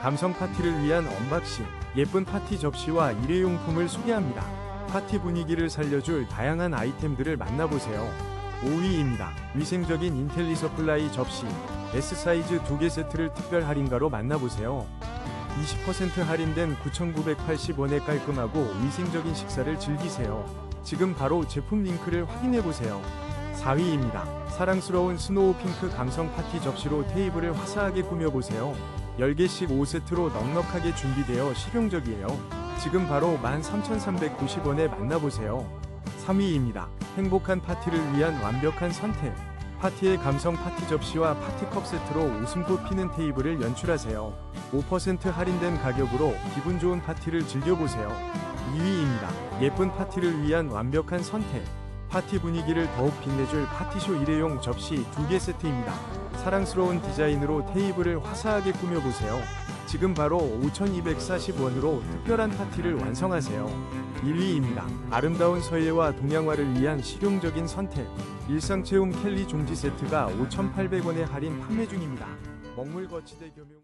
감성 파티를 위한 언박싱, 예쁜 파티 접시와 일회용품을 소개합니다. 파티 분위기를 살려줄 다양한 아이템들을 만나보세요. 5위입니다. 위생적인 인텔리 서플라이 접시, S 사이즈 2개 세트를 특별 할인가로 만나보세요. 20% 할인된 9,980원에 깔끔하고 위생적인 식사를 즐기세요. 지금 바로 제품 링크를 확인해보세요. 4위입니다. 사랑스러운 스노우 핑크 감성 파티 접시로 테이블을 화사하게 꾸며보세요. 10개씩 5세트로 넉넉하게 준비되어 실용적이에요. 지금 바로 13,390원에 만나보세요. 3위입니다. 행복한 파티를 위한 완벽한 선택. 파티의 감성 파티 접시와 파티컵 세트로 웃음꽃 피는 테이블을 연출하세요. 5% 할인된 가격으로 기분 좋은 파티를 즐겨보세요. 2위입니다. 예쁜 파티를 위한 완벽한 선택. 파티 분위기를 더욱 빛내줄 파티쇼 일회용 접시 2개 세트입니다. 사랑스러운 디자인으로 테이블을 화사하게 꾸며보세요. 지금 바로 5,240원으로 특별한 파티를 완성하세요. 1위입니다. 아름다운 서예와 동양화를 위한 실용적인 선택. 일상체험 켈리 종지 세트가 5,800원에 할인 판매 중입니다. 먹물 거치대 겸용